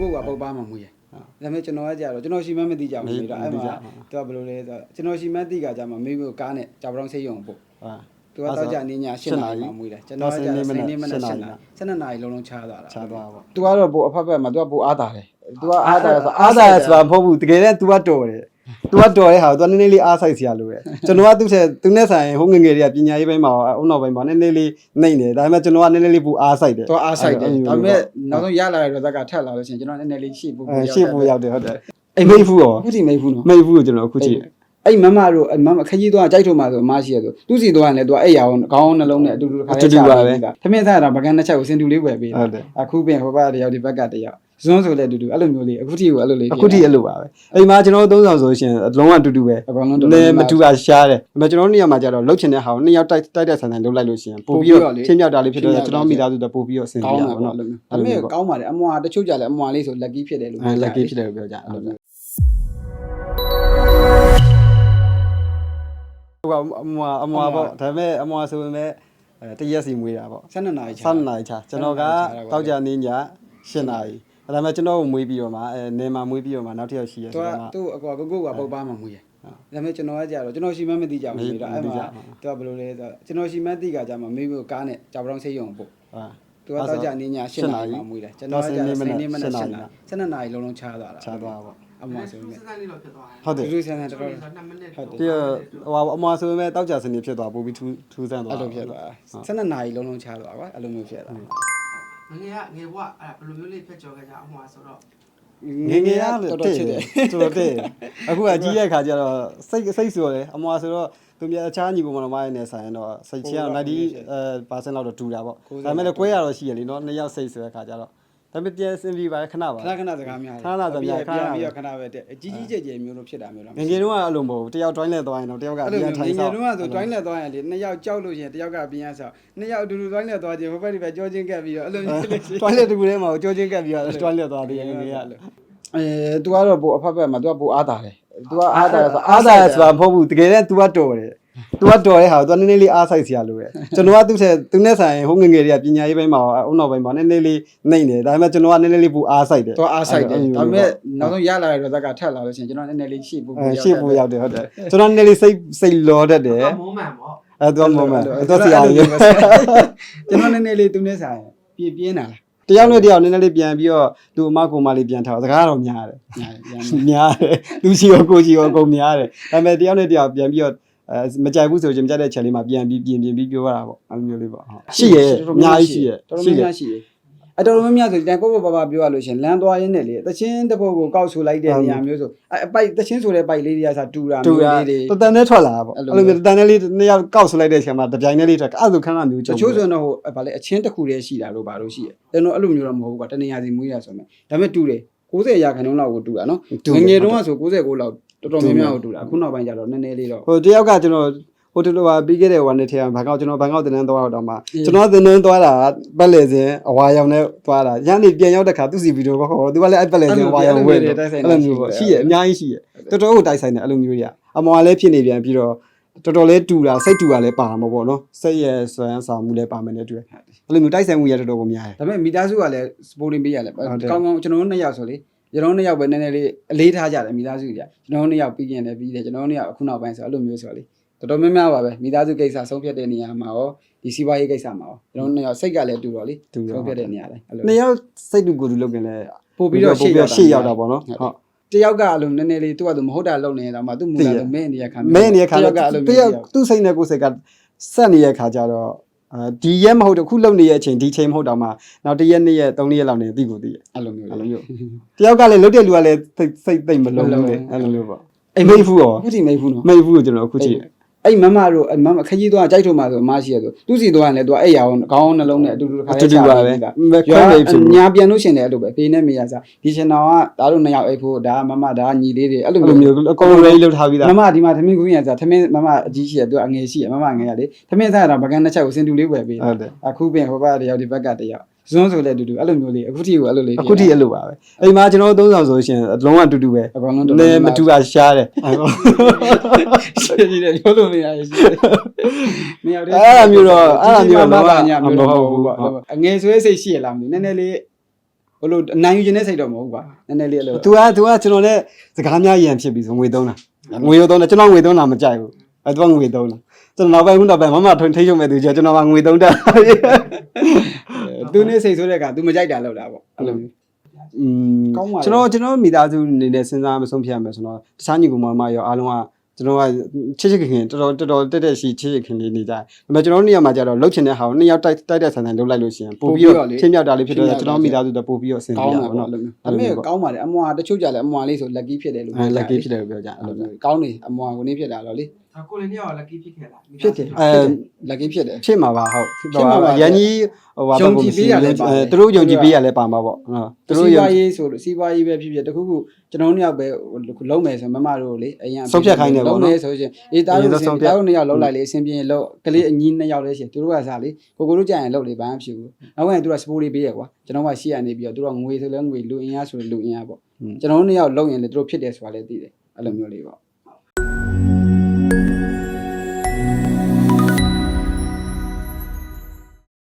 ကိုကပုတ်ပါမှမွေးရဒါပေမဲ့ကျွန်တော်ကကြတော့ကျွန်တော်ရှိမှမသိကြဘူးလေတော့အဲ့မှာသူကဘယ်လိုလဲဆိုတော့ကျွန်တော်ရှိမှသိကကြမှာမိကိုကားနဲ့ကြာပတောင်းဆေးရုံပို့ဟာသူကတော့ကြာနေည8နာရီမှမွေးတယ်ကျွန်တော်ကကြာစနေနေ့မနက်7နာရီ7နာရီလုံးလုံးချားသွားတာခြားသွားပါသူကတော့ပို့အဖက်ဖက်မှာသူကပို့အားတာတယ်သူကအားအားတာသာဆိုအားသာဆိုတာမဟုတ်ဘူးတကယ်တမ်း तू ကတော်တယ် तू ကတော်တဲ့ဟာကို तू နည်းနည်းလေးအားဆိုင်စရာလိုတယ်ကျွန်တော်ကသူ့ထက်သူနဲ့ဆိုင်ဟိုငယ်ငယ်တွေကပညာရေးပိုင်းမှာအုံနောက်ပိုင်းမှာနည်းနည်းလေးနှိမ့်တယ်ဒါပေမဲ့ကျွန်တော်ကနည်းနည်းလေးပူအားဆိုင်တယ်သူအားဆိုင်တယ်ဒါပေမဲ့နောက်ဆုံးရလာတဲ့ဇက်ကထက်လာလို့ရှိရင်ကျွန်တော်နည်းနည်းလေးရှေ့ပို့အဲရှေ့ဖို့ရောက်တယ်ဟုတ်တယ်အိမ်မိတ်ဖူးရောအခုထိမိတ်ဘူးနော်မိတ်ဖူးကိုကျွန်တော်အခုကြည့်အဲ့မမတို့မမခကြီးတော့ကြိုက်ထုံမှာဆိုအမရှိရဆိုသူစီတော့လည်းသူကအဲ့ရအောင်ခေါင်းနှလုံးနဲ့အတူတူတစ်ခါလေးသမင်းစားတာဗကန်တစ်ချက်ကိုစင်တူလေးဝယ်ပေးတာအခုပြင်ဟိုဘက်တယောက်ဒီဘက်ကတယောက် ဇွန်းဆိုလည်းအတူတူအဲ့လိုမျိုးလေးအခုထိကိုအဲ့လိုလေးအခုထိအဲ့လိုပါပဲအိမ်မှာကျွန်တော်သုံးဆောင်ဆိုရှင်အလုံးဝအတူတူပဲအကောင်လုံးနည်းမတူတာရှားတယ်ဒါပေမဲ့ကျွန်တော်တို့နေရာမှာကျတော့လှုပ်ချင်တဲ့ဟာကိုနှစ်ယောက်တိုက်တိုက်တဲ့ဆန်ဆန်လှုပ်လိုက်လို့ရှိရင်ပို့ပြီးတော့ချင်းမြောက်တာလေးဖြစ်တော့ကျွန်တော်မိသားစုတော့ပို့ပြီးတော့အဆင်ကောပြေင်းတာတာပေါ့ပေါ့နော်နော်ဒါပေမဲ့ကောင်းပါတယ်အမွာတချို့ကြလည်းအမွာလေးဆို lucky ဖြစ်တယ်လို့အဲ lucky ဖြစ်တယ်လို့ပြောကြအဲ့လိုမျိုးဟိုကအမွာအမွာပေါ့ဒါပေမဲ့အမွာဆိုရင်လည်းအဲတရက်စီမွေးတာပေါ့12နာရီ7နာရီချာကျွန်တော်ကတောက်ကြနေည7နာရီ ဒါပေမဲ့ကျွန်တော်ကိုမွေးပြီးတော့မှအဲနေမှာမွေးပြီးတော့မှနောက်တစ်ယောက်ရှိရသူဆိုကတော့မှ သူ့အကွာကိုကိုကပုတ်ပါမှမွေးရဒါပေမဲ့ကျွန်တော်ကကြတော့ကျွန်တော်ရှိမှမသိကြဘူးလေတော့အဲ့မှာသူကဘယ်လိုလဲဆိုတော့ကျွန်တော်ရှိမှသိကကြမှာမိကိုကားနဲ့ကြာပတောင်းဆေးရုံပို့ဟာသူကတော့ကြာနေည8နာရီမှမွေးတယ်ကျွန်တော်ကကြာစနေနေ့မနက်7နာရီ7နာရီလုံးလုံးချားသွားတာချားသွားပေါ့အမှန်ဆိုစရင်စလေးတော့ဖြစ်သွားတယ်ဟုတ်တယ်သူတို့ဆန်းဆန်းတော်တော်2မိနစ်ဟုတ်တယ်ပြီးတော့ဟိုအမွာဆိုရင်လည်းတောက်ကြစနေဖြစ်သွားပို့ပြီးထူးထူးဆန်းသွားအဲ့လိုဖြစ်သွား7နာရီလုံးလုံးချားသွားကွာအဲ့လိုမျိုးဖြစ်သွား ငငယ်ကငယ်ဘွားအဲ့ဘယ်လိုမျိုးလေးဖြတ်ကျော်ခဲ့ကြအမှားဆိုတော့ငယ်ငယ်ကတော်တတော်ည့်ချစ်တတယ်ယ်တော်တော်တည့်အခုကကြီးတဲ့ခါကျတော့စိတ်စိတ်ဆိုတယ်အမွာဆိုတော့သူများအခြားညီကောင်မတော်မရဲ့နဲ့ဆိုင်ရင်တော့စိတ်ချင်းကတော့90အဲ%လောက်တော့တူတာပေါ့ဒါပေမဲ့လည်းကွဲရတော့ရှိရလीနော်နှစ်ယောက်စိတ်ဆိုတဲ့ခါကျတော့ ဒါပေမဲ့ပြန်စင်ပြီးပါခဏပါ ခဏခဏစကားများ ခဏစကားများခဏ ပြန်ပြီးတော့ခဏပဲတဲ့ကြီးကြီးကျယ်ကျယ်မျိုးလို့ဖြစ်တာမျိုးလား ငယ်ငယ်တုန်းကအဲ့လိုမဟုတ်ဘူးတယောက် join လဲသွားရင်တော့တယောက်က အဲ့ ပြ လို န် မျိုး ထို င င် ယ်င ဆော ယ် က် တုန်းကဆို join လက်သွားရင်လေနှစ်ယောက်ကြောက်လို့ရှိရင်တယောက်ကပြန်ရဆောက်နှစ်ယောက်အတူတူ join လက်သွားခြင်းဟိုဘက်ဒီဘက်ကြောချင်းကပ်ပြီးတော့အဲ့လိုမျိုးလေးရှိ join လဲတကူထဲမှာကြောချင်းကပ်ပြီးတော့ join လဲသွားတယ်ငယ်ငယ်က အဲ तू ကတော့ပို့အဖက်ဖက်မှာ तू ကပို့အားတာတယ် तू ကအားတာဆို အားသာဆိုတာမဟုတ်ဘူးတကယ်တမ်း तू ကတော်တယ် ။ तू ကတော်တဲ့ဟာကို तू နည်းနည်းလေးအားဆိုင်စရာလိုတယ်။ကျွန်တော်ကသူ့ထက်သူနဲ့ဆိုင်ဟိုငငယ်တွေကပညာရေးပိုင်းမှာအုံနောက်ပိုင်းမှာနည်းနည်းလေးနှိမ့်တယ်။ဒါပေမဲ့ကျွန်တော်ကနည်းနည်းလေးပူအားဆိုင်တယ်။တော်အားဆိုင်တယ်။ဒါပေမဲ့နောက်ဆုံးရလာတဲ့ result ကထပ်လာလို့ရှိရင်ကျွန်တော်နည်းနည်းလေးရှေ့ပူပူရောက်တယ်။ရှေ့ပူရောက်တယ်ဟုတ်တယ်။ကျွန်တော်နည်းနည်းလေးစိတ်စိတ်လောတတ်တယ်။မုံမှန်ပေါ့။အဲတော့မုံမှန်။တော့စီအောင်ရေး။ကျွန်တော်နည်းနည်းလေးသူနဲ့ဆိုင်ပြင်းပြင်းတာလား။တယောက်နဲ့တယောက်နည်းနည်းလေးပြန်ပြီးတော့သူအမကိုမလေးပြန်ထားစကားတော့များတယ်များတယ်လူရှိရောကိုရှိရောအကုန်များတယ်ဒါပေမဲ့တယောက်နဲ့တယောက်ပြန်ပြီးတော့ အဲမကြိုက်ဘူးဆိုရင်မကြိုက်တဲ့ချက်လေးမှာပြန်ပြီးပြင်ပြင်ပြီးပြောရတာပေါ့အဲ့လိုမျိုးလေးပေါ့ဟုတ်ရှိရဲ့အများကြီးရှိရဲ့တော်တော်များများရှိရဲ့အတော်များများဆိုဒီတိုင်းပေါ့ပေါ့ပါပါပြောရလို့ရှင်လမ်းသွားရင်းနဲ့လေတချင်းတစ်ပုတ်ကိုကောက်ဆူလိုက်တဲ့နေရာမျိုးဆိုအပိုက်တချင်းဆိုတဲ့ပိုက်လေးတွေကစားတူတာတူမျိုးရလေးတွေတတန်နဲ့ထွက်လာပေါ့အဲ့အဲ့လိုလိုမျိုးတတန်နဲ့လေးနှစ်ယောက်ကောက်ဆလိုက်တဲ့ချိန်မှာတပြိုင်တည်းလေးထွက်အဲ့လိုခဏမျိုးတချို့ဆိုတော့ဟိုဗာလေအချင်းတစ်ခုတည်းရှိတာလို့ဗာလို့ရှိရဲ့ကျွန်တော်အဲ့လိုမျိုးတော့မဟုတ်ဘူးကွာတနေရာစီမွေးရဆိုမယ်ဒါပေမဲ့တူတယ်90ရာခိုင်နှုန်းလောက်ကိုတူတာနော်ငငယ်တုန်းကဆို69လောက် တော်တော်များများကိုတူတာအခုနောက်ပိုင်းကျတော့နည်းနည်းလေးတော့ဟိုတယောက်ကကျွန်တော်ဟိုတလောကပြီးခဲ့တဲ့ဝန်နဲ့ထဲမှာဘန်ကောက်ကျွန်တော်ဘန်ကောက်တင်တန်းသွားတော့မှကျွန်တော်တင်တန်းသွားတာပတ်လေစဉ်အဝါရောင်နဲ့သွားတာညနေပြန်ရောက်တဲ့ခါသူစီဗီဒီယိုကောခေါ်သူကလည်းအဲ့ပတ်လေစဉ်အဝါရောင်ဝဲတယ်အဲ့လိုမျိုးပေါ့ရှိရအများကြီးရှိရတော်တော်ကိုတိုက်ဆိုင်တယ်အဲ့လိုမျိုးကြီးအမော်လည်းဖြစ်နေပြန်ပြီးတော့တော်တော်လေးတူတာစိတ်တူတာလည်းပါမှာပေါ့နော်စိတ်ရဲ့ဆွမ်းဆောင်မှုလည်းပါမယ်နဲ့တူတယ်အဲ့လိုမျိုးတိုက်ဆိုင်မှုရတော်တော်ကိုများတယ်ဒါပေမဲ့မိသားစုကလည်းစပိုတင်ပေးရလဲဟုတ်တယ်ကောင်းကောင်းကျွန်တော်တို့နှစ်ယောက်ဆိုလေ ကျွန်တော်တို့နှစ်ယောက်ပဲနည်းနည်းလေးအလေးထားကြတယ်မိသားစုကြီးကျွန်တော်တို့နှစ်ယောက်ပြီးရင်လည်းပြီးတယ်ကျွန်တော်တို့နှစ်ယောက်အခုနောက်ပိုင်းဆိုအဲ့လိုမျိုးဆိုလေတော်တော်များများပါပဲမိသားစုကိစ္စဆုံးဖြတ်တဲ့နေရာမှာရောဒီစီးပွားရေးကိစ္စမှာရောကျွန်တော်တို့နှစ်ယောက်စိတ်ကလည်းတူတော့လေတူတော့ဆုံးဖြတ်တဲ့နေရာလဲအဲ့လိုနှစ်ယောက်စိတ်တူကိုယ်တူလုပ်ကြလဲပို့ပြီးတော့ရှေ့ရောက်ရှေ့ရောက်တာပေါ့နော်ဟုတ်တယောက်ကအဲ့လိုနည်းနည်းလေးသူကသူမဟုတ်တာလုပ်နေတာမှသူမူတာသူမင်းနေရခံမဲနေရခါတတော့ယောက်ကအဲ့လိုတမျိုးယောက်သူ့စိတ်နဲ့ကိုယ်စိတ်ကဆက်နေတဲ့ခါကျတော့အဲ ဒီရက်မဟုတ်တော့ခုလုံနေရဲ့အချိန်ဒီချိန်မဟုတ်တော့မှနောက်တစ်ရက်နှစ်ရက်သုံးရက်လောက်နေသိကိုသိရအဲ့လိုမျိုးအဲ့လိုမျိုးတယောက်ကလည်းလုတ်တဲ့လူကလည်းစိတ်စိတ်သိမ့်မလုံးဘူးလေအဲ့လိုမျိုးပေါ့အိမ်မိတ်ဖူးရောအခုထိမိတ်ဘူးနော်မိတ်ဖူးကိုကျွန်တော်အခုကြည့် အဲ့မမတို့မမခကြီးတော့ကြိုက်ထုံမှာဆိုအမရှိရဆိုသူစီတော့လည်းသူကအဲ့ရအောင်ခေါင်းနှလုံးနဲ့အတူတူတစ်ခါအတူတူပါပဲတာမခွဲမိတ်ဖြစ်ညာပြန်လို့ရှင်တယ်အဲ့လိုပဲဖေးနဲ့မေရစားဒီရှင်တော်ကဒါတို့နှစ်ယောက်အိတ်ဖို့ဒါကမမဒါကညီလေးတွေအဲ့လိုအဲ့လိုမျိုးအကုန်လုံး ready လုပ်ထားပြီးသားမမဒီမှာသမင်းကူးရစားသမင်းမမအကြီးရှိရသူအငယ်ရှိရမမငယ်ရလေသမင်းစားရတော့ဗကန်တစ်ချက်ကိုစင်တူလေးဝယ်ပေးဟုတ်တယ်အခုပြင်ဟိုဘက်တယောက်ဒီဘက်ကတယောက် စွန်းဆိုလည်းအတူတူအဲ့လိုမျိုးလေးအခုထိကိုအဲ့လိုလေးအခုထိအဲ့လိုပါပဲအိမ်မှာကျွန်တော်သုံးဆောင်ဆိုရှင်အလုံးဝအတူတူပဲအကောင်လုံးတူတူလည်းမတူတာရှားတယ်ရှင်ကြီးလည်းပြောလို့မရရှင်နေရာတွေအဲ့လိုမျိုးတော့အဲ့လိုမျိုးတော့မဟုတ်ဘူးပေါ့အငယ်ဆွဲစိတ်ရှိရလားမသိနည်းနည်းလေးဘလို့အနိုင်ယူခြင်းနဲ့စိတ်တော့မဟုတ်ပါနည်းနည်းလေးအဲ့လို तू อ่ะ तू อ่ะကျွန်တော်လည်းစကားများရန်ဖြစ်ပြီးဆိုငွေသုံးတာငွေရောသုံးတာကျွန်တော်ငွေသုံးတာမကြိုက်ဘူးအဲ့တော့ငွေသုံးတာကျွန်တော်နောက်ပိုင်းခုနောက်ပိုင်းမမထွန်းထိတ်ရုံမဲ့သူကြကျွန်တော်ကငွေသုံးတာ သူနဲ့စိတ်ဆိုးတဲ့က तू မကြိုက်တာလောက်တာပေါ့အဲ့လိုမျိုး อืม ကောင်းပါလေ ကျွန်တော်ကျွန်တော်မိသားစုအနေနဲ့စဉ်းစားမဆုံးဖြတ်ရမယ်ဆိုတော့တခြားညီကောင်မမရောအားလုံးကကျွန်တော်ကချစ်ချစ်ခင်ခင်တော်တော်တော်တော်တက်တက်ရှိချစ်ချစ်ခင်လေးနေကြတယ်။ဒါပေမဲ့ကျွန်တော်တို့နေရာမှာကြတော့လှုပ်ချင်တဲ့ဟာကိုနှစ်ယောက်တိုက်တိုက်တိုက်ဆန်ဆန်လှုပ်လိုက်လို့ရှိရင်ပို့ပြီးတော့ချင်းမြောက်တာလေးဖြစ်တော့ကျွန်တော်မိသားစုတော့ပို့ပြီးတော့အဆင်ပြေ ကောင်း တာ တာ ပေါ့ ပေါ့ နော် အဲ့လိုမျိုးဒါပေမဲ့ကောင်းပါတယ်အမွာတချို့ကြလဲအမွာလေးဆို lucky ဖြစ်တယ်လို့ အဲ lucky ဖြစ်တယ်လို့ပြောကြ အဲ့ အဲ့ လို လို မျိုးကောင်းနေအမွာကိုနေဖြစ်တာတော့လေ ဒါကိုလေးနှစ်ယောက် lucky ဖြစ်ခဲ့လားဖြစ်တယ်အဲ lucky ဖြစ်တယ်ဖြစ်မှာပါဟုတ်ဖြစ်မှာပါရန်ကြီးဟိုဟာယုံကြည်ပေးရလဲပါတယ်သူတို့ယုံကြည်ပေးရလဲပါမှာပေါ့နော်သူသူတို့တို့ယုံစီးပွားရေးဆိုလို့စီးပွားရေးပဲဖြစ်ဖြစ်တခုခုကျွန်တော်တို့နှစ်ယောက်ပဲလုံးမယ်ဆိုမမတို့လေအရင်ဆုံးဖြတ်ခိုင်းတယ်ပေါ့နော်လုံးမယ်ဆိုရင်အေးတားအရင်တို့ဆုံးဆုံးဖြတ်တားတို့နှစ်ယောက်လုံးလိုက်လေအဆင်ပြေရင်လုံးကလေးအညီနှစ်ယောက်လေးရှင်သူတို့ကစားလေကိုကိုတို့ကြာရင်လုံးလေဘာမှဖြစ်ဘူးနောက်ဝင်သူတို့ကစပိုးလေးပေးရကွာကျွန်တော်ကရှေ့ရနေပြီးတော့သူတို့ကငွေဆိုလဲငွေလူအင်အားဆိုလဲလူအင်အားပေါ့ကျွန်တော်တို့နှစ်ယောက်လုံးရင်လေသူတို့ဖြစ်တယ်ဆိုတာလည်းသိတယ်အဲ့လိုမျိုးလေးပေါ့